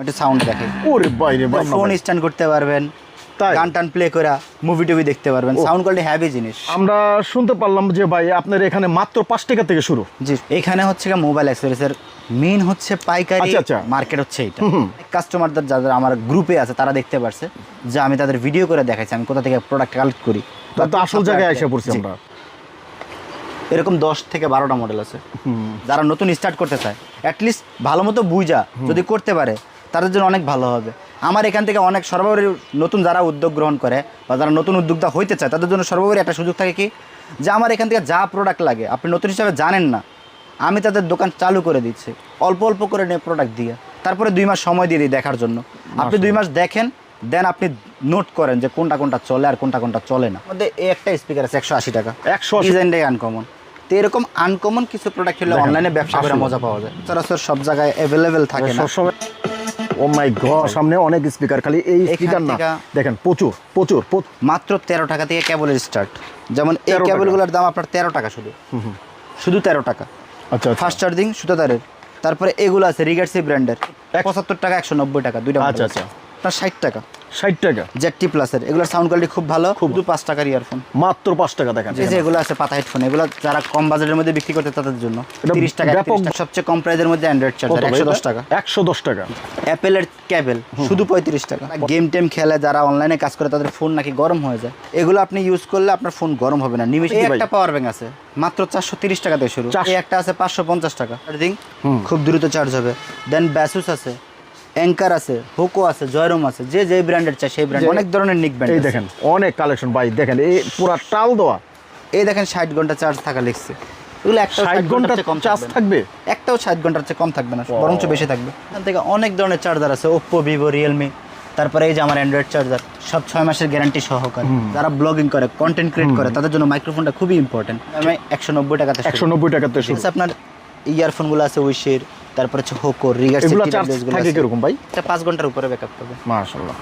একটু সাউন্ড দেখাই ওরে বাইরে ফোন স্ট্যান্ড করতে পারবেন গান টান প্লে করা মুভি টুভি দেখতে পারবেন। সাউন্ড কোয়ালিটি হ্যাভি জিনিস। আমরা শুনতে পারলাম যে ভাই আপনার এখানে মাত্র পাঁচ টাকা থেকে শুরু। জি এখানে হচ্ছে মোবাইল অ্যাক্সেসরিজের মেইন হচ্ছে পাইকারি আচ্ছা, আচ্ছা। মার্কেট হচ্ছে এইটা। কাস্টমারদের যাদের আমার গ্রুপে আছে তারা দেখতে পারছে যে আমি তাদের ভিডিও করে দেখাইছি আমি কোথা থেকে প্রোডাক্ট কালেক্ট করি। তো আসল জায়গায় এসে পড়ছি আমরা। এরকম দশ থেকে বারোটা মডেল আছে। যারা নতুন স্টার্ট করতে চায় অ্যাটলিস্ট ভালো মতো বুঝা যদি করতে পারে তাদের জন্য অনেক ভালো হবে। আমার এখান থেকে অনেক সর্বোপরি নতুন যারা উদ্যোগ গ্রহণ করে বা যারা নতুন উদ্যোক্তা হইতে চায় তাদের জন্য সর্বোপরি একটা সুযোগ থাকে কি? যে আমার এখান থেকে যা প্রোডাক্ট লাগে আপনি নতুন হিসাবে জানেন না আমি তাদের দোকান চালু করে দিচ্ছি। অল্প অল্প করে নিয়ে প্রোডাক্ট দিয়ে তারপরে দুই মাস সময় দিয়ে দিই দেখার জন্য। আপনি দুই মাস দেখেন দেন আপনি নোট করেন যে কোনটা কোনটা চলে আর কোনটা কোনটা চলে না। আমাদের এই একটা স্পিকার আছে একশো আশি টাকা। একশো ডিজাইনটাই আনকমন তো এরকম আনকমন কিছু প্রোডাক্ট হলে অনলাইনে ব্যবসা করে মজা পাওয়া যায়। সরাসরি সব জায়গায় অ্যাভেলেবেল থাকে না। সবসময় ও মাই গড সামনে অনেক স্পিকার খালি এই স্পিকার না। দেখেন প্রচুর প্রচুর। মাত্র তেরো টাকা থেকে কেবলের স্টার্ট যেমন এই 13 টাকা। কেবলগুলোর দাম আপনার তেরো টাকা শুধু। শুধু তেরো টাকা। আচ্ছা ফার্স্ট চার্জিং সুতাদারের তারপরে এগুলো আছে রিগার্সি ব্র্যান্ডের পঁচাত্তর টাকা একশো নব্বই টাকা দুইটা আচ্ছা। আচ্ছা। আপনার ষাট টাকা। ষাট টাকা। জেড প্লাসের। এগুলোর সাউন্ড কোয়ালিটি খুব ভালো। খুব পাঁচ টাকার ইয়ারফোন মাত্র পাঁচ টাকা দেখেন এই যে এগুলো আছে পাতা হেডফোন এগুলো যারা কম বাজেটের মধ্যে বিক্রি করতে তাদের জন্য। তিরিশ টাকা ব্যাপক- 31 টাকা সবচেয়ে কম প্রাইজের মধ্যে অ্যান্ড্রয়েড চার্জার একশো দশ টাকা। একশো দশ টাকা। অ্যাপেলের ক্যাবেল শুধু পঁয়ত্রিশ টাকা। গেম টেম খেলে যারা অনলাইনে কাজ করে তাদের ফোন নাকি গরম হয়ে যায়। এগুলো আপনি ইউজ করলে আপনার ফোন গরম হবে না। নিমেষে একটা পাওয়ার ব্যাংক আছে। মাত্র চারশো তিরিশ টাকা দিয়ে শুরু এই একটা আছে পাঁচশো পঞ্চাশ টাকা। চার্জিং খুব দ্রুত চার্জ হবে। দেন ব্যাসুস আছে। অ্যাঙ্কার আছে হোকো আছে জয়রম আছে যে যে ব্র্যান্ডের চাই সেই ব্র্যান্ড অনেক ধরনের নিক ব্র্যান্ড এই দেখেন অনেক কালেকশন ভাই দেখেন এই পুরা টাল দেওয়া। এই দেখেন ষাট ঘণ্টা চার্জ থাকা লিখছে। এগুলো একটা ষাট ঘণ্টা কম চার্জ থাকবে একটাও ষাট ঘণ্টার চেয়ে কম থাকবে না বরঞ্চ বেশি থাকবে। এখান থেকে অনেক ধরনের চার্জার আছে ওপ্পো ভিভো রিয়েলমি তারপরে এই যে আমার অ্যান্ড্রয়েড চার্জার সব ছয় মাসের গ্যারান্টি সহকারে। যারা ব্লগিং করে কন্টেন্ট ক্রিয়েট করে তাদের জন্য মাইক্রোফোনটা খুবই ইম্পর্টেন্ট আমি একশো নব্বই টাকাতে একশো নব্বই টাকাতে আপনার ইয়ারফোনগুলো আছে উইশের তারপর হচ্ছে হোকো চার্জ থাকে কীরকম ভাই? এটা পাঁচ ঘণ্টার উপরে ব্যাকআপ পাবে। মাশাল্লাহ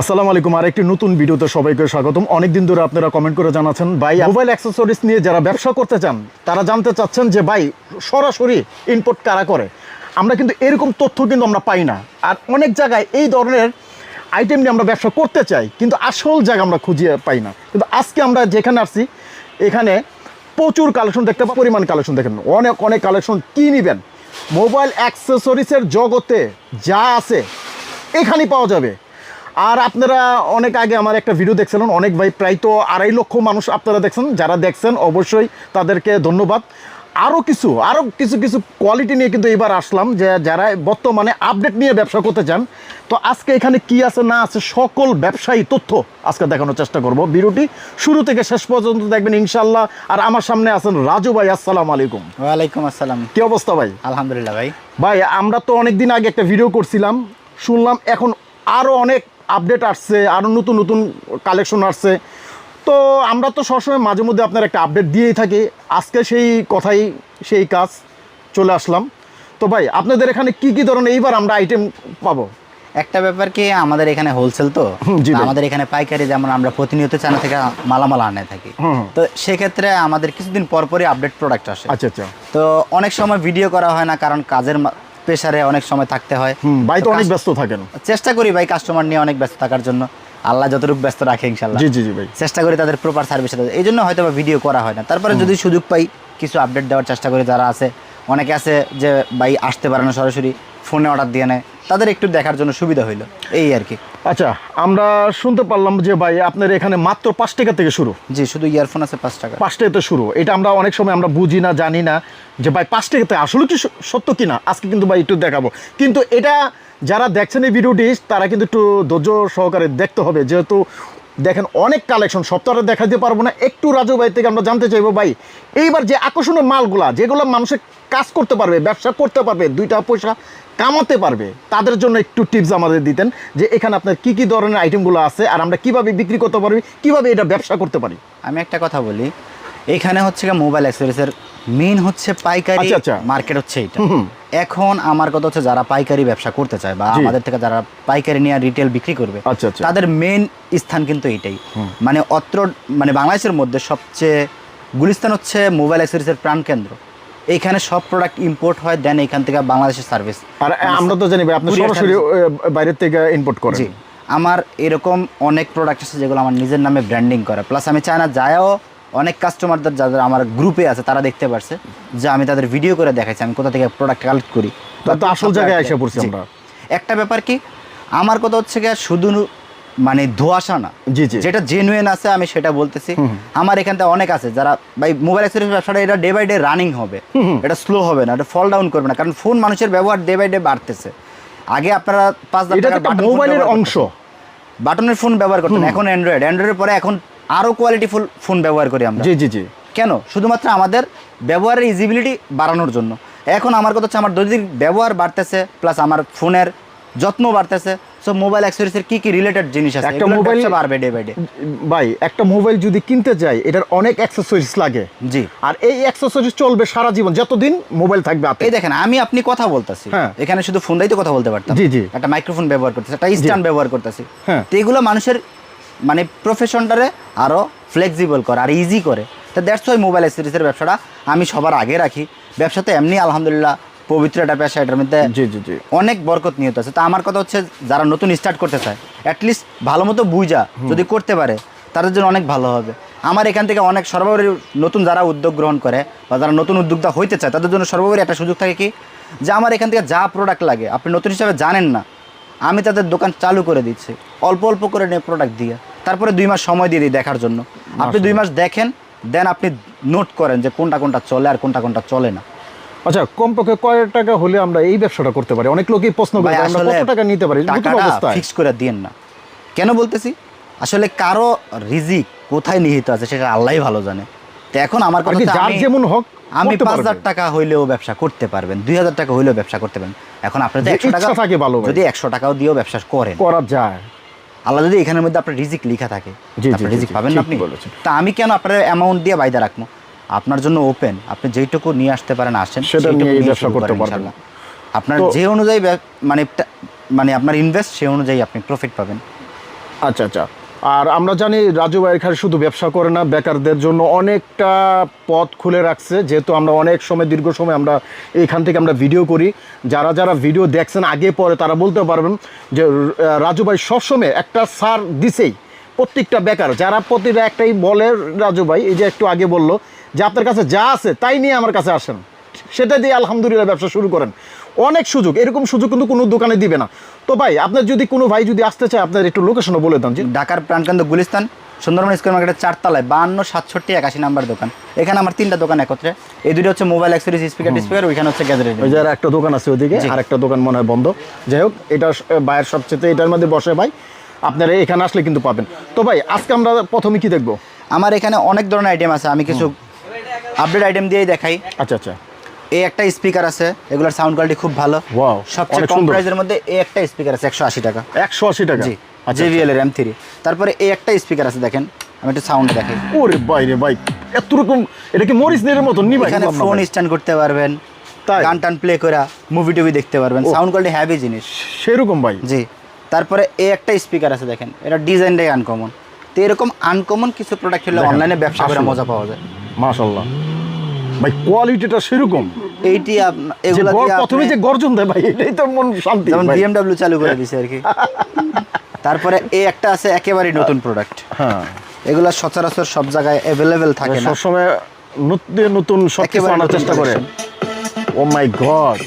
আসসালামু আলাইকুম আর একটি নতুন ভিডিওতে সবাইকে স্বাগতম। অনেকদিন ধরে আপনারা কমেন্ট করে জানাচ্ছেন ভাই মোবাইল অ্যাক্সেসরিজ নিয়ে যারা ব্যবসা করতে চান তারা জানতে চাচ্ছেন যে ভাই সরাসরি ইনপুট কারা করে? আমরা কিন্তু এরকম তথ্য কিন্তু আমরা পাই না। আর অনেক জায়গায় এই ধরনের আইটেম নিয়ে আমরা ব্যবসা করতে চাই কিন্তু আসল জায়গা আমরা খুঁজে পাই না। কিন্তু আজকে আমরা যেখানে আসছি এখানে প্রচুর কালেকশন দেখতে পাবেন, পরিমাণ কালেকশন দেখেন। অনেক অনেক কালেকশন কী নেবেন? মোবাইল অ্যাক্সেসরিসের জগতে যা আছে, এখানেই পাওয়া যাবে। আর আপনারা অনেক আগে আমার একটা ভিডিও দেখছিলেন, অনেক ভাই প্রায় তো আড়াই লক্ষ মানুষ আপনারা দেখছেন, যারা দেখছেন অবশ্যই তাদেরকে ধন্যবাদ। আরও কিছু আরও কিছু কিছু কোয়ালিটি নিয়ে কিন্তু এবার আসলাম যে যারা বর্তমানে আপডেট নিয়ে ব্যবসা করতে চান তো আজকে এখানে কি আছে না আছে সকল ব্যবসায়ী তথ্য আজকে দেখানোর চেষ্টা করব ভিডিওটি। শুরু থেকে শেষ পর্যন্ত দেখবেন ইনশাল্লাহ আর আমার সামনে আছেন রাজু ভাই আসসালাম আলাইকুম। ওয়ালাইকুম আসসালাম। কি অবস্থা ভাই? আলহামদুলিল্লাহ ভাই। ভাই আমরা তো অনেক দিন আগে একটা ভিডিও করছিলাম শুনলাম এখন আরও অনেক আপডেট আসছে আরও নতুন নতুন কালেকশন আসছে। তো আমরা তো সবসময় মাঝে মধ্যে আপনার একটা আপডেট দিয়েই থাকি। আজকে সেই কথাই সেই কাজ চলে আসলাম। তো ভাই আপনাদের এখানে কি কি ধরনের এইবার আমরা আইটেম পাবো? একটা ব্যাপার কি আমাদের এখানে হোলসেল তো। আমাদের এখানে পাইকারি যেমন আমরা প্রতিনিয়ত চানা থেকে মালামাল আনে থাকি। তো সেক্ষেত্রে আমাদের কিছুদিন পর পরই আপডেট প্রোডাক্ট আসে। আচ্ছা আচ্ছা। তো অনেক সময় ভিডিও করা হয় না কারণ কাজের প্রেশারে অনেক সময় থাকতে হয়। ভাই তো অনেক ব্যস্ত থাকেন। চেষ্টা করি ভাই কাস্টমার নিয়ে অনেক ব্যস্ত থাকার জন্য। আল্লাহ যতটুকু ব্যস্ত রাখে ইনশাল্লাহ জি জি জি ভাই। চেষ্টা করি তাদের প্রপার সার্ভিস এই জন্য হয়তো বা ভিডিও করা হয় না। তারপরে যদি সুযোগ পাই কিছু আপডেট দেওয়ার চেষ্টা করি যারা আছে। অনেকে আছে যে ভাই আসতে পারে না সরাসরি ফোনে অর্ডার দিয়ে নেয়। তাদের একটু দেখার জন্য সুবিধা হইল। এই আর কি। আচ্ছা আমরা শুনতে পারলাম যে ভাই আপনার এখানে মাত্র পাঁচ টাকা থেকে শুরু। জি শুধু ইয়ারফোন আছে পাঁচ টাকা। পাঁচ টাকাতে শুরু। এটা আমরা অনেক সময় আমরা বুঝি না জানি না যে ভাই পাঁচ টাকাতে আসলে কি সত্য কিনা? আজকে কিন্তু ভাই একটু দেখাবো। কিন্তু এটা যারা দেখছেন এই ভিডিওটি, তারা কিন্তু একটু ধৈর্য সহকারে দেখতে হবে। যেহেতু দেখেন অনেক কালেকশন সপ্তাহে দেখা দিতে পারব না। একটু রাজু ভাই থেকে আমরা জানতে চাইব, ভাই, এইবার যে আকর্ষণীয় মালগুলা, যেগুলো মানুষের কাজ করতে পারবে, ব্যবসা করতে পারবে, দুইটা পয়সা কামাতে পারবে, তাদের জন্য একটু টিপস আমাদের দিতেন যে এখানে আপনার কি কি ধরনের আইটেমগুলো আছে আর আমরা কীভাবে বিক্রি করতে পারি, কীভাবে এটা ব্যবসা করতে পারি। আমি একটা কথা বলি, এখানে হচ্ছে মোবাইল অ্যাক্সেসরিজের মেইন হচ্ছে পাইকারি আচ্ছা, আচ্ছা। মার্কেট হচ্ছে এটা। এখন আমার কথা হচ্ছে যারা পাইকারি ব্যবসা করতে চায় বা আমাদের থেকে যারা পাইকারি নিয়ে রিটেল বিক্রি করবে আচ্ছা, আচ্ছা। তাদের মেইন স্থান কিন্তু এটাই। মানে অত্র মানে বাংলাদেশের মধ্যে সবচেয়ে গুলিস্তান হচ্ছে মোবাইল অ্যাক্সেসরিজের প্রাণকেন্দ্র এইখানে সব প্রোডাক্ট ইম্পোর্ট হয় দেন এখান থেকে বাংলাদেশের সার্ভিস আর আমরা তো জানি আপনি সরাসরি বাইরের থেকে ইম্পোর্ট করেন। জি। আমার এরকম অনেক প্রোডাক্ট আছে যেগুলো আমার নিজের নামে ব্র্যান্ডিং করা। প্লাস আমি চায়না যায়ও অনেক কাস্টমারদের যাদের আমার গ্রুপে আছে তারা দেখতে পারছে যে আমি তাদের ভিডিও করে দেখাইছি আমি কোথা থেকে প্রোডাক্ট কালেক্ট করি। তো আসল জায়গায় এসে পড়ছি আমরা। একটা ব্যাপার কি আমার কথা হচ্ছে কি শুধু মানে ধোয়াশা না জি, জি। যেটা জেনুইন আছে আমি সেটা বলতেছি। আমার এখান থেকে অনেক আছে যারা ভাই মোবাইল অ্যাক্সেসরিজ ব্যবসাটা এটা ডে বাই ডে রানিং হবে। এটা স্লো হবে না এটা ফল ডাউন করবে না কারণ ফোন মানুষের ব্যবহার ডে বাই ডে বাড়তেছে। আগে আপনারা পাঁচ মোবাইলের অংশ। বাটনের ফোন ব্যবহার করতেন এখন অ্যান্ড্রয়েড অ্যান্ড্রয়েডের পরে এখন আরও কোয়ালিটিফুল ফোন ব্যবহার করি আমরা। জি জি জি। কেন? শুধুমাত্র আমাদের ব্যবহারের ইজিবিলিটি বাড়ানোর জন্য। এখন আমার কথা হচ্ছে আমার দৈনিক ব্যবহার বাড়তেছে প্লাস আমার ফোনের যত্ন বাড়তেছে। সো মোবাইল অ্যাক্সেসরিজের কি কি রিলেটেড জিনিস আছে? একটা মোবাইল- বাড়বে ডে বাই ডে ভাই একটা মোবাইল যদি কিনতে যাই এটার অনেক অ্যাক্সেসরিজ লাগে। জি। আর এই অ্যাক্সেসরিজ চলবে সারা জীবন। যতদিন মোবাইল থাকবে আপনি এই দেখেন আমি আপনি কথা বলতেছি। হ্যাঁ। এখানে শুধু ফোন দিয়েই তো কথা বলতে পারতাম। জি, জি। একটা মাইক্রোফোন ব্যবহার করতেছি একটা স্ট্যান্ড ব্যবহার করতেছি। হ্যাঁ। তো এগুলো মানুষের মানে প্রফেশনটারে আরও ফ্লেক্সিবল করে আর ইজি করে। তো দ্যাটস ওই মোবাইল অ্যাক্সেসরিজের ব্যবসাটা আমি সবার আগে রাখি। ব্যবসাতে এমনি আলহামদুলিল্লাহ পবিত্র একটা পেশা এটার মধ্যে জি জি জি। অনেক বরকত নিহত আছে। তো আমার কথা হচ্ছে যারা নতুন স্টার্ট করতে চায় অ্যাটলিস্ট ভালো মতো বুঝা যদি করতে পারে তাদের জন্য অনেক ভালো হবে। আমার এখান থেকে অনেক সর্বোপরি নতুন যারা উদ্যোগ গ্রহণ করে বা যারা নতুন উদ্যোক্তা হইতে চায় তাদের জন্য সর্বোপরি একটা সুযোগ থাকে কি? যে আমার এখান থেকে যা প্রোডাক্ট লাগে আপনি নতুন হিসাবে জানেন না আমি তাদের দোকান চালু করে দিচ্ছি। অল্প অল্প করে নিয়ে প্রোডাক্ট দিয়ে। তারপরে দুই মাস সময় দিয়ে দিই দেখার জন্য। আপনি দুই মাস দেখেন দেন আপনি নোট করেন যে কোনটা কোনটা চলে আর কোনটা কোনটা চলে না। আচ্ছা কমপক্ষে কয় টাকা হলে আমরা এই ব্যবসাটা করতে পারি। অনেক লোকই প্রশ্ন করে আমরা কত টাকা নিতে পারি? টাকাটা ফিক্স করে দিয়েন না। কেন বলতেছি? আসলে কারও রিজিক কোথায় নিহিত আছে সেটা আল্লাহই ভালো জানে। তো এখন আমার কথা যার আমি- যেমন হোক আমি পাঁচ হাজার টাকা হইলেও ব্যবসা করতে পারবেন দুই হাজার টাকা হইলেও ব্যবসা করতে পারবেন। এখন আপনি একশো টাকা থাকে ভালো যদি একশো টাকাও দিয়েও ব্যবসা করেন। করা যায়। আল্লাহ যদি এখানের মধ্যে আপনার রিজিক লেখা থাকে। রিজিক পাবেন না আপনি? বলেছেন। তা আমি কেন আপনার অ্যামাউন্ট দিয়ে বাইদা রাখব? আপনার জন্য ওপেন আপনি যেইটুকু নিয়ে আসতে পারেন আসেন সেটা নিয়ে ব্যবসা করতে করেন পারবেন। আপনার যে অনুযায়ী মানে মানে আপনার ইনভেস্ট সেই অনুযায়ী আপনি প্রফিট পাবেন। আচ্ছা আচ্ছা। আর আমরা জানি রাজু ভাই এখানে শুধু ব্যবসা করে না, বেকারদের জন্য অনেকটা পথ খুলে রাখছে। যেহেতু আমরা অনেক সময়, দীর্ঘ সময় আমরা এখান থেকে আমরা ভিডিও করি। যারা যারা ভিডিও দেখছেন, আগে পরে তারা বলতে পারবেন যে রাজু ভাই সবসময় একটা সার দিছেই, প্রত্যেকটা বেকার। যারা প্রতিটা একটাই বলে, রাজু ভাই, এই যে একটু আগে বলল যে, আপনার কাছে যা আছে, তাই নিয়ে আমার কাছে আসেন। সেটা দিয়ে আলহামদুলিল্লাহ ব্যবসা শুরু করেন। অনেক সুযোগ এরকম সুযোগ কিন্তু কোনো দোকানে দিবে না। তো ভাই আপনার যদি কোনো ভাই যদি আসতে চায় আপনার একটু লোকেশনও বলে দেন যে ঢাকার প্রাণকেন্দ্র গুলিস্তান সুন্দরবন স্কোয়ার মার্কেটের চারতলায় বান্ন সাতষট্টি একাশি নাম্বার দোকান। এখানে আমার তিনটা দোকান একত্রে। এই দুটো হচ্ছে মোবাইল অ্যাক্সেসরিজ স্পিকার স্পিকার ওইখানে হচ্ছে গ্যাজারেট ওই যে একটা দোকান আছে ওইদিকে জি। আর একটা দোকান মনে হয় বন্ধ। যাই হোক এটা বাইরের সবচেয়ে এটার মধ্যে বসে ভাই আপনারা এখানে আসলে কিন্তু পাবেন। তো ভাই আজকে আমরা প্রথমে কি দেখব? আমার এখানে অনেক ধরনের আইটেম আছে আমি কিছু আপডেট আইটেম দিয়েই দেখাই। আচ্ছা আচ্ছা। এই একটা স্পিকার আছে এগুলোর সাউন্ড কোয়ালিটি খুব ভালো। Wow, সবচেয়ে কম। প্রাইসের মধ্যে এই একটা স্পিকার আছে একশো আশি টাকা। একশো আশি টাকা? জি আচ্ছা জেভিএল এর এম থ্রি তারপরে এই একটা স্পিকার আছে দেখেন আমি একটু সাউন্ড দেখাই। ওরে বাইরে ভাই এত রকম এটা কি মরিস নের মতন? নি ভাই এখানে ফোন স্ট্যান্ড করতে পারবেন তাই? গান টান প্লে করে মুভি টুভি দেখতে পারবেন সাউন্ড কোয়ালিটি হ্যাভি জিনিস। সেরকম ভাই। জি তারপরে এই একটা স্পিকার আছে দেখেন এটা ডিজাইনটাই আনকমন তো এরকম আনকমন কিছু প্রোডাক্ট হলে অনলাইনে ব্যবসা করে মজা পাওয়া যায়। মাশাল্লাহ ভাই কোয়ালিটিটা সেরকম। এইটি এগুলা প্রথমে যে গর্জন দেয় ভাই এটাই তো মন শান্তি যেমন বিএমডব্লিউ চালু করে দিছে আর কি। তারপরে এই একটা আছে একেবারেই নতুন প্রোডাক্ট হ্যাঁ। এগুলা সচরাচর সব জায়গায় অ্যাভেলেবেল থাকে না। সবসময় নতুন নতুন সব কিছু আনার চেষ্টা করে। ও মাই গড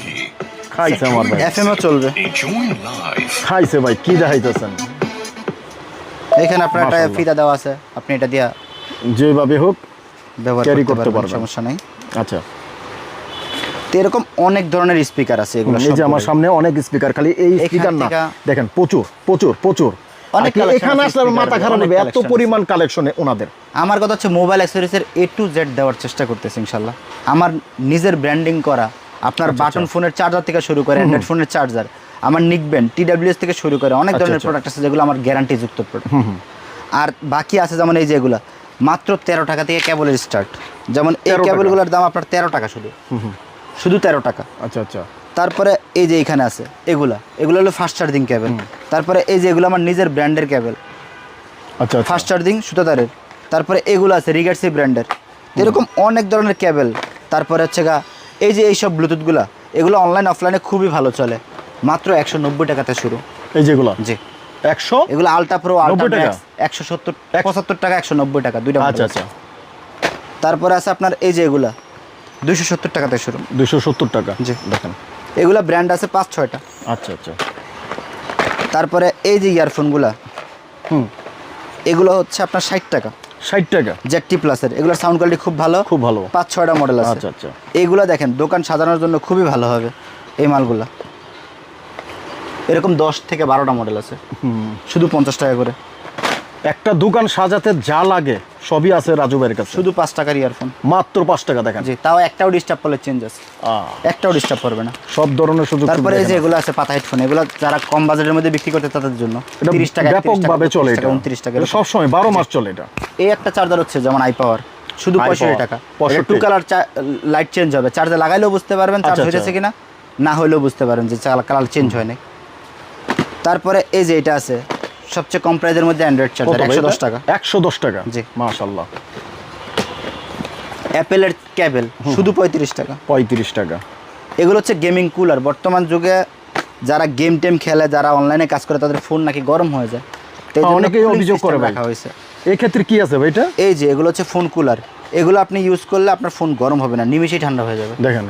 খাইছে আমার ভাই। এফএমও চলবে। খাইছে ভাই কি দেখাইতেছেন? এখানে আপনার একটা। ফিতা দেওয়া আছে আপনি এটা দিয়ে যেভাবে হোক ব্যবহার করতে পারবেন। সমস্যা নেই। আচ্ছা। তো এরকম অনেক ধরনের স্পিকার আছে এগুলো এই যে আমার সামনে অনেক স্পিকার খালি এই স্পিকার না। দেখেন প্রচুর প্রচুর প্রচুর। অনেক এখানে আসলে মাথা খারাপ হবে এত পরিমাণ কালেকশনে ওনাদের। আমার কথা হচ্ছে মোবাইল অ্যাক্সেসরিজের এ টু জেড দেওয়ার চেষ্টা করতেছি ইনশাল্লাহ। আমার নিজের ব্র্যান্ডিং করা আপনার আচ্ছা, বাটন ফোনের চার্জার থেকে শুরু করে অ্যান্ড্রয়েড ফোনের চার্জার আমার নিকব্যান্ড টিডাব্লিউএস থেকে শুরু করে অনেক আচ্ছা, ধরনের আচ্ছা। প্রোডাক্ট আছে যেগুলো আমার গ্যারান্টি যুক্ত প্রোডাক্ট আর বাকি আছে যেমন এই যেগুলো মাত্র তেরো টাকা থেকে কেবলের স্টার্ট যেমন এই 13 কেবলগুলোর দাম আপনার তেরো টাকা শুধু। শুধু তেরো টাকা। আচ্ছা আচ্ছা। তারপরে এই যে এখানে আছে এগুলা। এগুলো হলো ফাস্ট চার্জিং কেবল তারপরে এই যে এগুলো আমার নিজের ব্র্যান্ডের কেবল আচ্ছা আচ্ছা। ফাস্ট চার্জিং সুতাদারের। তারপরে এগুলো আছে রিগার্সি ব্র্যান্ডের এরকম অনেক ধরনের কেবল তারপরে হচ্ছে গা এই যে এইসব ব্লুটুথগুলো এগুলো অনলাইন অফলাইনে খুবই ভালো চলে। মাত্র একশো নব্বই টাকাতে শুরু। এই যেগুলো? জি। একশো? এগুলো আলট্রা প্রো আলট্রা 90 টাকা? একশো সত্তর পঁচাত্তর টাকা একশো নব্বই টাকা দুইটা আচ্ছা আচ্ছা। তারপরে আছে আপনার এই যে এগুলা দুইশো সত্তর টাকাতে শুরু। দুশো সত্তর টাকা? জি। দেখেন। এগুলা ব্র্যান্ড আছে পাঁচ ছয়টা। আচ্ছা আচ্ছা। তারপরে এই যে ইয়ারফোনগুলা হুম। এগুলো হচ্ছে আপনার ষাট টাকা। ষাট টাকা? জেড টি প্লাসের এগুলোর সাউন্ড কোয়ালিটি খুব ভালো। খুব ভালো। পাঁচ ছয়টা মডেল আছে। আচ্ছা আচ্ছা। এইগুলো দেখেন দোকান সাজানোর জন্য খুবই ভালো হবে এই মালগুলা। এরকম দশ থেকে বারোটা মডেল আছে। শুধু পঞ্চাশ টাকা করে। একটা দোকান সাজাতে যা লাগে সবই আছে রাজু ভাইয়ের কাছে। শুধু পাঁচ টাকার ইয়ারফোন মাত্র পাঁচ টাকা দেখেন। জি তাও একটাও ডিস্টার্ব করলে চেঞ্জ আছে। একটাও ডিস্টার্ব করবে না। সব ধরনের সুযোগ তারপরে এই যে এগুলো আছে পাতা হেডফোন এগুলো যারা কম বাজেটের মধ্যে বিক্রি করতে তাদের জন্য। তিরিশ টাকা ব্যাপকভাবে চলে এটা। উনত্রিশ টাকা এটা সবসময় বারো মাস চলে এটা। এই একটা চার্জার হচ্ছে যেমন আই পাওয়ার শুধু পঁয়ষট্টি টাকা। 65 টু কালার লাইট চেঞ্জ হবে। চার্জার লাগাইলেও বুঝতে পারবেন চার্জ আচ্ছা, হয়েছে আচ্ছা। কিনা না হলেও বুঝতে পারেন যে কালার চেঞ্জ হয় নাই। তারপরে এই যে এটা আছে সবচেয়ে কম প্রাইজের মধ্যে অ্যান্ড্রয়েড চার্জার একশো দশ টাকা। একশো দশ টাকা? জি। মাশাল্লাহ অ্যাপেলের ক্যাবেল শুধু পঁয়ত্রিশ টাকা। পঁয়ত্রিশ টাকা। এগুলো হচ্ছে গেমিং কুলার বর্তমান যুগে যারা গেম টেম খেলে যারা অনলাইনে কাজ করে তাদের ফোন নাকি গরম হয়ে যায়। হ্যাঁ, অনেকেই অভিযোগ করে রাখা হয়েছে। এই ক্ষেত্রে কি আছে ভাই এটা? এই যে এগুলো হচ্ছে ফোন কুলার এগুলো আপনি ইউজ করলে আপনার ফোন গরম হবে না নিমিশেই ঠান্ডা হয়ে যাবে। দেখেন।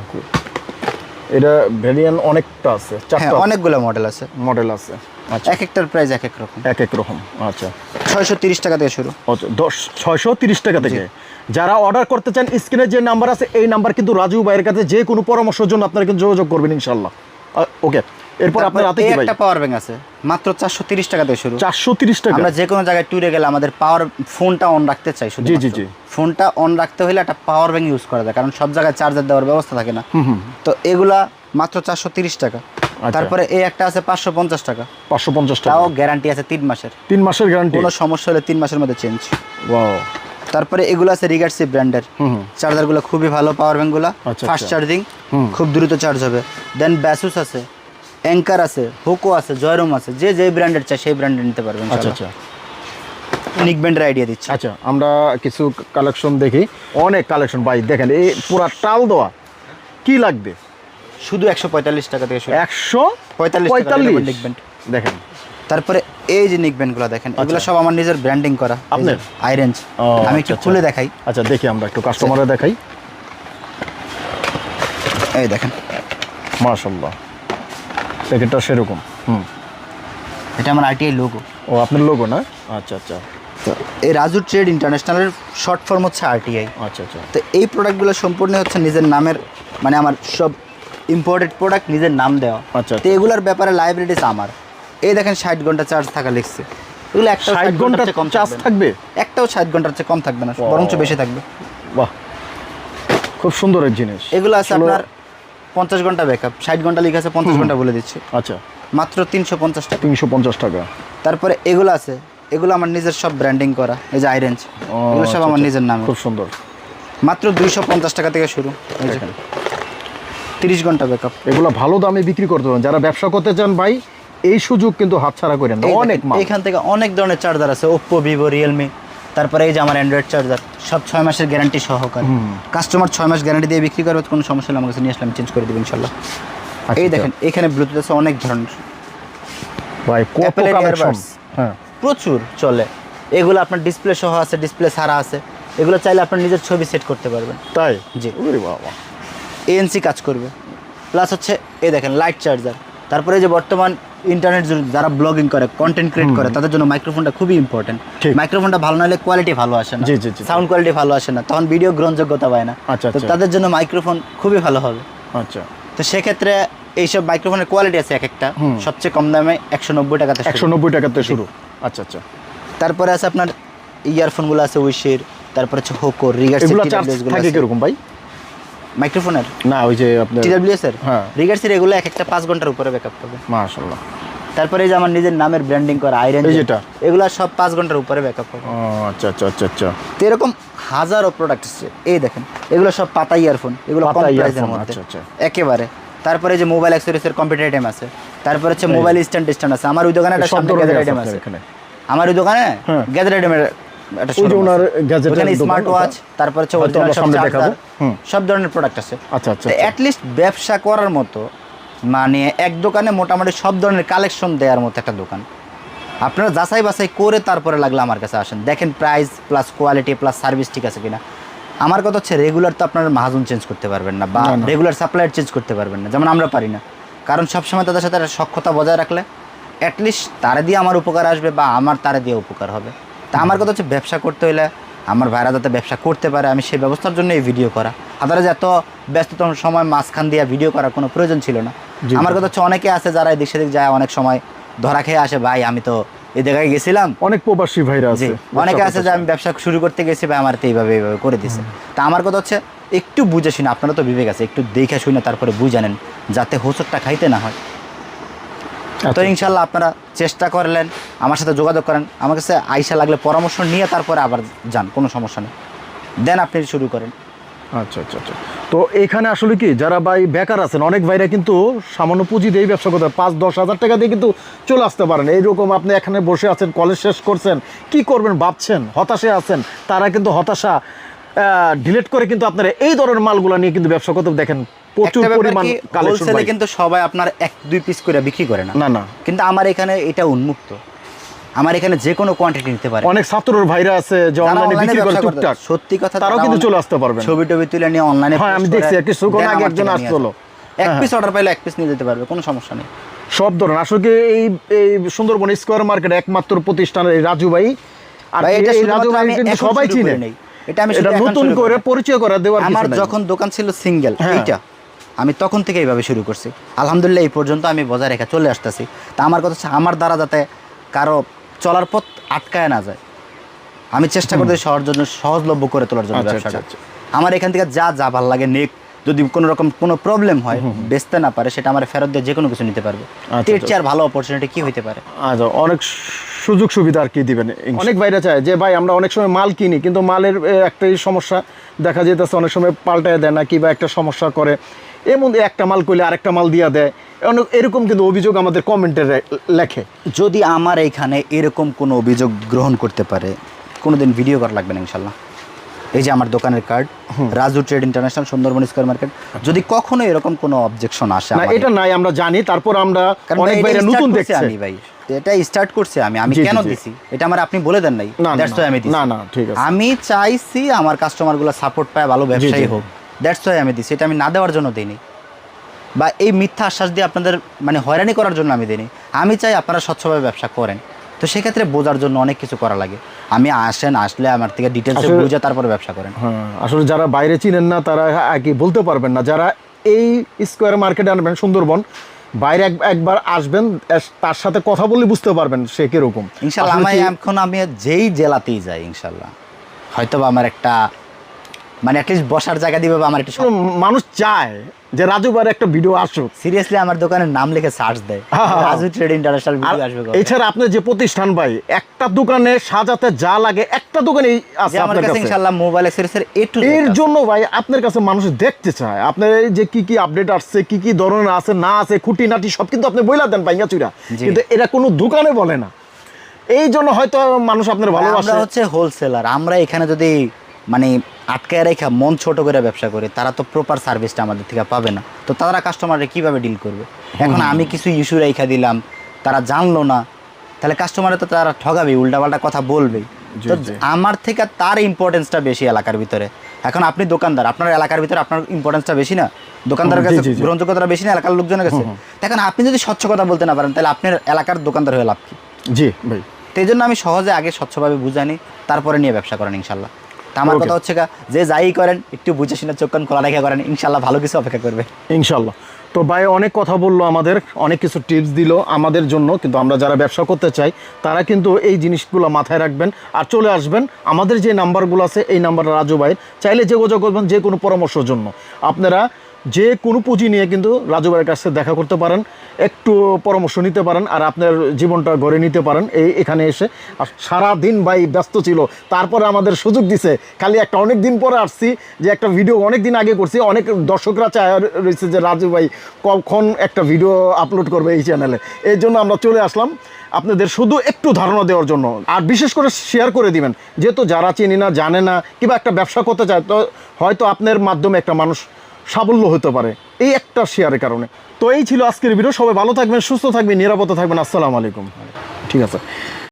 এটা ভেরিয়েন্ট অনেকটা আছে হ্যাঁ চারটা অনেকগুলো মডেল আছে। মডেল আছে। আচ্ছা। এক একটার প্রাইস এক এক রকম। এক এক রকম আচ্ছা। ছয়শো তিরিশ টাকা থেকে শুরু। আচ্ছা, দশ ছয়শো তিরিশ টাকা থেকে। যারা অর্ডার করতে চান স্ক্রিনে যে নাম্বার আছে এই নাম্বার কিন্তু রাজু ভাইয়ের কাছে যে কোনো পরামর্শের জন্য আপনারা কিন্তু যোগাযোগ করবেন ইনশাল্লাহ ওকে এরপর আপনার হাতে কি ভাই? একটা পাওয়ার ব্যাংক আছে। মাত্র চারশো তিরিশ টাকা থেকে শুরু। চারশো তিরিশ টাকা? আমরা যে কোনো জায়গায় ট্যুরে গেলে আমাদের পাওয়ার ফোনটা অন রাখতে চাই শুধু জি, জি, জি। ফোনটা অন রাখতে হলে একটা পাওয়ার ব্যাংক ইউজ করা যায় কারণ সব জায়গায় চার্জার দেওয়ার ব্যবস্থা থাকে না। তো এগুলা মাত্র চারশো তিরিশ টাকা। আচ্ছা। তারপরে এই একটা আছে পাঁচশো পঞ্চাশ টাকা। পাঁচশো পঞ্চাশ টাকা। তাও গ্যারান্টি আছে তিন মাসের। তিন মাসের গ্যারান্টি কোনো সমস্যা হলে তিন মাসের মধ্যে চেঞ্জ ওয়াও তারপরে এগুলো আছে রিগার্সি ব্র্যান্ডের। চার্জারগুলো খুবই ভালো পাওয়ার ব্যাঙ্কগুলো আচ্ছা, ফাস্ট। চার্জিং। খুব দ্রুত চার্জ হবে। দেন ব্যাসুস আছে। অ্যাঙ্কার আছে হোকো আছে জয়রম আছে যে যে ব্র্যান্ডের চাই সেই ব্র্যান্ডের নিতে পারবেন আচ্ছা আচ্ছা। নিক ব্র্যান্ডের আইডিয়া দিচ্ছি। আচ্ছা আমরা কিছু কালেকশন দেখি। অনেক কালেকশন ভাই দেখেন এই পুরা টাল দেওয়া কি লাগবে? শুধু একশো পঁয়তাল্লিশ টাকা থেকে একশো পঁয়তাল্লিশ টাকা পঁয়তাল্লিশ? দেখেন। তারপরে এই যে নিক ব্যান্ডগুলো দেখেন এগুলো সব আমার নিজের ব্র্যান্ডিং করা আপনার? আইরেঞ্জ আমি আচ্ছা, একটু আচ্ছা। খুলে দেখাই। আচ্ছা দেখি আমরা একটু কাস্টমারে দেখাই। এই দেখেন। মাশাল্লাহ প্যাকেটটা সেরকম হুম। এটা আমার আইটিআই লোগো ও আপনার লোগো না? আচ্ছা আচ্ছা। তো এই রাজু ট্রেড ইন্টারন্যাশনালের শর্ট ফর্ম হচ্ছে আরটিআই আচ্ছা আচ্ছা। তো এই প্রোডাক্টগুলো সম্পূর্ণ হচ্ছে নিজের নামের মানে আমার সব ইম্পোর্টেড প্রোডাক্ট নিজের নাম দেওয়া। আচ্ছা, তো এগুলোর ব্যাপারে লাইব্রেরিস আমার। এই দেখেন ষাট ঘণ্টা চার্জ থাকা লিখছে। এগুলো একটা ষাট ঘণ্টা কম চার্জ থাকবে একটাও ষাট ঘণ্টার চেয়ে কম থাকবে না বরঞ্চ বেশি থাকবে। বাহ। খুব সুন্দরের জিনিস। এগুলো আছে আপনার পঞ্চাশ ঘণ্টা ব্যাকআপ ষাট ঘণ্টা লিখে আছে পঞ্চাশ ঘণ্টা বলে দিচ্ছি। আচ্ছা। মাত্র তিনশো পঞ্চাশ টাকা। তিনশো পঞ্চাশ টাকা। তারপরে এগুলো আছে এগুলো আমার নিজের সব ব্র্যান্ডিং করা এই যে আইরেঞ্জ এগুলো সব আচ্ছা, আমার আচ্ছা। নিজের নামে। খুব সুন্দর। মাত্র দুইশো পঞ্চাশ টাকা থেকে শুরু তিরিশ ঘণ্টা ব্যাকআপ এগুলো ভালো দামে বিক্রি করতে পারেন। যারা ব্যবসা করতে চান ভাই এই সুযোগ কিন্তু হাতছাড়া করেন। না অনেক এখান থেকে অনেক ধরনের চার্জার আছে ওপ্পো ভিভো রিয়েলমি তারপরে এই যে আমার অ্যান্ড্রয়েড চার্জার সব ছয় মাসের গ্যারান্টি সহকারে। কাস্টমার ছয় মাস গ্যারান্টি দিয়ে বিক্রি করবে কোনো সমস্যা হলে আমার কাছে নিয়ে আসলাম চেঞ্জ করে দেবেন ইনশাল্লাহ। আচ্ছা, এই দেখেন এখানে ব্লুটুথ আছে অনেক ধরনের। ভাই। হ্যাঁ। প্রচুর চলে। এগুলো আপনার ডিসপ্লে সহ আছে ডিসপ্লে ছাড়া আছে। এগুলো চাইলে আপনার নিজের ছবি সেট করতে পারবেন। তাই? জি। বাবা। এএনসি কাজ করবে। প্লাস হচ্ছে এই দেখেন লাইট চার্জার তারপরে যে বর্তমান ইন্টারনেট যারা ব্লগিং করে কন্টেন্ট ক্রিয়েট করে তাদের জন্য মাইক্রোফোনটা খুবই ইম্পর্টেন্ট মাইক্রোফোনটা ভালো না হলে কোয়ালিটি ভালো আসে না। সাউন্ড কোয়ালিটি ভালো আসে না। তখন ভিডিও গ্রহণযোগ্যতা পায় না। আচ্ছা, তো আচ্ছা। তাদের জন্য মাইক্রোফোন খুবই ভালো হবে। আচ্ছা। তো সেক্ষেত্রে এইসব মাইক্রোফোনের কোয়ালিটি আছে এক একটা সবচেয়ে কম দামে একশো নব্বই টাকাতে একশো নব্বই টাকাতে শুরু। আচ্ছা আচ্ছা। তারপরে আছে আপনার ইয়ারফোনগুলো আছে উইশের তারপরে হচ্ছে হোকো রিগার্স এগুলো চার্জ থাকে কীরকম ভাই? মাইক্রোফোনের? না ওই যে আপনার টিডাব্লিউএস এর? হ্যাঁ। রিগার্সের এগুলো এক একটা পাঁচ ঘণ্টার উপরে ব্যাকআপ পাবে। মাশাল্লাহ তারপরে এই যে আমার নিজের নামের ব্র্যান্ডিং করা আইরেন এই যেটা? এগুলো সব পাঁচ ঘণ্টার উপরে ব্যাকআপ পাবে। ও আচ্ছা আচ্ছা আচ্ছা আচ্ছা। তো এরকম হাজারো প্রোডাক্ট আছে এই দেখেন এগুলো সব পাতা ইয়ারফোন এগুলো কম প্রাইসের মধ্যে। আচ্ছা, আচ্ছা। একেবারে। তারপরে যে মোবাইল অ্যাক্সেসরিজের কম্পিউটার আইটেম আছে। তারপরে হচ্ছে মোবাইল স্ট্যান্ড স্ট্যান্ড আছে। আমার ওই দোকানে একটা সব সামনে আছে আইটেম আছে। এখানে। আমার ওই দোকানে আইটেমের একটা ওই যে ওনার আছে। gadget এর ওখানে দোকান স্মার্ট ওয়াচ তারপর হচ্ছে হয়তো সব দেখাবো। সব ধরনের প্রোডাক্ট আছে। আচ্ছা আচ্ছা অ্যাটলিস্ট ব্যবসা করার মতো মানে এক দোকানে মোটামুটি সব ধরনের কালেকশন দেওয়ার মতো একটা দোকান। আপনারা যাচাই বাছাই করে তারপরে লাগলে আমার কাছে আসেন। দেখেন price plus quality plus service ঠিক আছে কিনা। আমার কথা হচ্ছে রেগুলার তো আপনার মাহাজন চেঞ্জ করতে পারবেন না বা। রেগুলার সাপ্লায়ার চেঞ্জ করতে পারবেন না যেমন আমরা পারি না। কারণ সবসময় তাদের সাথে একটা সক্ষতা বজায় রাখলে অ্যাটলিস্ট তারা দিয়ে আমার উপকার আসবে বা আমার তারা দিয়ে উপকার হবে। তা আমার কথা হচ্ছে ব্যবসা করতে হলে আমার ভাইরা যাতে ব্যবসা করতে পারে আমি সেই ব্যবস্থার জন্য এই ভিডিও করা। আপনারা যে এত ব্যস্ততম সময় মাঝখান দিয়ে ভিডিও করার কোনো প্রয়োজন ছিল না। আমার কথা হচ্ছে অনেকে আছে যারা এদিক সেদিক যায় অনেক সময় ধরা খেয়ে আসে ভাই আমি তো এই জায়গায় গেছিলাম। অনেক প্রবাসী ভাইরা আছে। অনেকে আছে যে আমি ব্যবসা শুরু করতে গেছি ভাই আমার তো এইভাবে এইভাবে করে দিছে। তা আমার কথা হচ্ছে একটু বুঝে শুনে আপনারা তো বিবেক আছে একটু দেখে শুনে তারপরে বুঝে নেন যাতে হোসরটা খাইতে না হয়। তো আচ্ছা। ইনশাল্লাহ আপনারা চেষ্টা করলেন আমার সাথে যোগাযোগ করেন। আমার কাছে আইসা লাগলে পরামর্শ নিয়ে তারপরে আবার যান কোনো সমস্যা নেই। দেন আপনি শুরু করেন। আচ্ছা আচ্ছা আচ্ছা। তো এখানে আসলে কি যারা ভাই বেকার আছেন অনেক ভাইরা কিন্তু সামান্য পুঁজি দিয়েই ব্যবসা করতে পাঁচ দশ হাজার টাকা দিয়ে কিন্তু চলে আসতে পারেন। এইরকম আপনি এখানে বসে আছেন কলেজ শেষ করছেন কি করবেন ভাবছেন হতাশে আছেন তারা কিন্তু হতাশা ডিলিট করে কিন্তু আপনারা এই ধরনের মালগুলো নিয়ে কিন্তু ব্যবসা করতে দেখেন। প্রচুর পরিমাণ কালেকশন কিন্তু সবাই আপনার এক দুই পিস করে বিক্রি করে না। না না। কিন্তু আমার এখানে এটা উন্মুক্ত। আমার এখানে যে কোনো কোয়ান্টিটি নিতে পারে। অনেক ছাত্রর ভাইরা আছে যে অনলাইনে বিক্রি করে টুকটাক সত্যি কথা তারাও কিন্তু চলে আসতে পারবেন ছবি টবি তুলে নিয়ে অনলাইনে হ্যাঁ, আমি দেখছি, কিছুক্ষণ আগে একজন। এক হ্যাঁ, পিস অর্ডার পাইলে এক পিস নিয়ে যেতে পারবে কোনো সমস্যা নেই। সব ধরনের। আসলে এই এই সুন্দরবন স্কোয়ার মার্কেট একমাত্র প্রতিষ্ঠান এই রাজু ভাই? আর এটা এই রাজু ভাই কিন্তু সবাই চিনে। এটা আমি নতুন করে পরিচয় করা দেওয়ার আমার যখন দোকান ছিল সিঙ্গেল হ্যাঁ। এইটা। আমি তখন থেকে এইভাবে শুরু করছি। আলহামদুলিল্লাহ এই পর্যন্ত আমি বজায় রেখে চলে আসতেছি। তা আমার কথা হচ্ছে আমার দ্বারা যাতে কারও চলার পথ আটকায় না যায়। আমি চেষ্টা করতে সহজ জন্য সহজলভ্য করে তোলার জন্য আচ্ছা, ব্যবসাটা আচ্ছা, আমার এখান থেকে যা যা ভালো লাগে নেক। যদি কোনো রকম কোনো প্রবলেম হয় বেচতে না পারে সেটা আমার ফেরত দিয়ে যে কোনো কিছু নিতে পারবে। আচ্ছা, এর চেয়ে আর ভালো অপরচুনিটি কি হইতে পারে? আচ্ছা অনেক সুযোগ সুবিধা আর কি দিবেন। অনেক বাইরে চায় যে ভাই আমরা অনেক সময় মাল কিনি কিন্তু মালের একটাই সমস্যা দেখা যেতেছে অনেক সময় পাল্টায় দেয় না কিংবা একটা সমস্যা করে। এমন একটা মাল করলে আরেকটা মাল দিয়া দেয়। অনেক এরকম কিন্তু অভিযোগ আমাদের কমেন্টে লেখে। যদি আমার এইখানে এরকম কোনো অভিযোগ গ্রহণ করতে পারে কোনোদিন ভিডিও করা লাগবে না ইনশাল্লাহ। এই যে আমার দোকানের card Raju trade international Sundarban square market যদি কখনো এরকম কোনো অবজেকশন আসে না এটা নাই আমরা জানি তারপর আমরা অনেক বাইরে নতুন দেখছে। আমি ভাই। এটা স্টার্ট করছে আমি আমি কেন দিছি? এটা আমার আপনি বলে দেন নাই। দ্যাটস আমি দিছি না, না, ঠিক আছে। আমি চাইছি আমার কাস্টমারগুলো সাপোর্ট পায় ভালো ব্যবসায়ী হোক। দ্যাটস ওয়াই আমি দিছি। এটা আমি না দেওয়ার জন্য দিইনি। বা এই মিথ্যা আশ্বাস দিয়ে আপনাদের মানে হয়রানি করার জন্য আমি দিইনি। আমি চাই আপনারা স্বচ্ছভাবে ব্যবসা করেন। তো সেক্ষেত্রে বোঝার জন্য অনেক কিছু করা লাগে। আমি আসেন আসলে আমার থেকে ডিটেলসে বুঝে তারপরে ব্যবসা করেন। হ্যাঁ আসলে যারা বাইরে চিনেন না তারা আগে বলতে পারবেন না। যারা এই স্কোয়ার মার্কেটে আনবেন সুন্দরবন বাইরে একবার আসবেন তার সাথে কথা বলে বুঝতে পারবেন সে কীরকম। ইনশাল্লাহ আমি এখন আমি যেই জেলাতেই যাই ইনশাল্লাহ হয়তো আমার একটা মানে অ্যাটলিস্ট বসার জায়গা দিবে বা আমার একটা মানুষ চায় যে রাজু ভাইয়ের একটা ভিডিও আসুক। সিরিয়াসলি আমার দোকানের নাম লিখে সার্চ দেয়। রাজু ট্রেড ইন্টারন্যাশনাল ভিডিও আসবে? এছাড়া আপনার যে প্রতিষ্ঠান ভাই একটা দোকানে সাজাতে যা লাগে একটা দোকানেই আছে আমার কাছে ইনশাআল্লাহ মোবাইল অ্যাক্সেসরিজের এ টু এর জন্য ভাই আপনার কাছে মানুষ দেখতে চায়। আপনার এই যে কি কি আপডেট আসছে কি কি ধরনের আছে না আছে খুঁটিনাটি সব কিন্তু আপনি বইলা দেন ভাইয়া চুরা কিন্তু এরা কোনো দোকানে বলে না। এই জন্য হয়তো মানুষ আপনার ভালোবাসে আমরা হচ্ছে হোলসেলার আমরা এখানে যদি মানে আটকায় রেখা মন ছোট করে ব্যবসা করি তারা তো প্রপার সার্ভিসটা আমাদের থেকে পাবে না। তো তারা কাস্টমারে কীভাবে ডিল করবে? এখন আমি কিছু ইস্যু রেখা দিলাম তারা জানলো না তাহলে কাস্টমারে তো তারা ঠগাবে উল্টাপাল্টা কথা বলবেই। তো আমার থেকে তার ইম্পর্টেন্সটা বেশি এলাকার ভিতরে। এখন আপনি দোকানদার আপনার এলাকার ভিতরে আপনার ইম্পর্টেন্সটা বেশি না? দোকানদারের কাছে। গ্রহণযোগ্যতা বেশি না এলাকার লোকজনের কাছে? এখন আপনি যদি স্বচ্ছ কথা বলতে না পারেন তাহলে আপনার এলাকার দোকানদার হয়ে লাভ কি? জি ভাই। এই জন্য আমি সহজে আগে স্বচ্ছভাবে বুঝানি তারপরে নিয়ে ব্যবসা করেন ইনশাল্লাহ। তা আমার কথা হচ্ছে যে যাই করেন একটু বুঝে শুনে চোখ কান খোলা রেখে করেন ইনশাল্লাহ ভালো কিছু অপেক্ষা করবে। ইনশাল্লাহ তো ভাই অনেক কথা বলল আমাদের অনেক কিছু টিপস দিল আমাদের জন্য কিন্তু আমরা যারা ব্যবসা করতে চাই তারা কিন্তু এই জিনিসগুলো মাথায় রাখবেন আর চলে আসবেন। আমাদের যে নাম্বারগুলো আছে এই নাম্বার রাজু ভাই চাইলে যোগাযোগ করবেন যে কোনো পরামর্শের জন্য। আপনারা যে কোনো পুঁজি নিয়ে কিন্তু রাজু কাছে দেখা করতে পারেন, একটু পরামর্শ নিতে পারেন আর আপনার জীবনটা গড়ে নিতে পারেন। এই এখানে এসে আর সারাদিন ভাই ব্যস্ত ছিল, তারপরে আমাদের সুযোগ দিছে। খালি একটা অনেক দিন পরে আসছি যে একটা ভিডিও অনেক দিন আগে করছি, অনেক দর্শকরা চায় রয়েছে যে রাজু ভাই কখন একটা ভিডিও আপলোড করবে এই চ্যানেলে এই জন্য আমরা চলে আসলাম আপনাদের শুধু একটু ধারণা দেওয়ার জন্য। আর বিশেষ করে শেয়ার করে দিবেন। যেহেতু যারা চিনি না, জানে না, কিংবা একটা ব্যবসা করতে চায়, তো হয়তো আপনার মাধ্যমে একটা মানুষ সাবল্য হতে পারে এই একটা শেয়ারের কারণে। তো এই ছিল আজকের ভিডিও সবাই ভালো থাকবেন, সুস্থ থাকবেন, নিরাপদে থাকবেন। আসসালামু আলাইকুম। ঠিক আছে।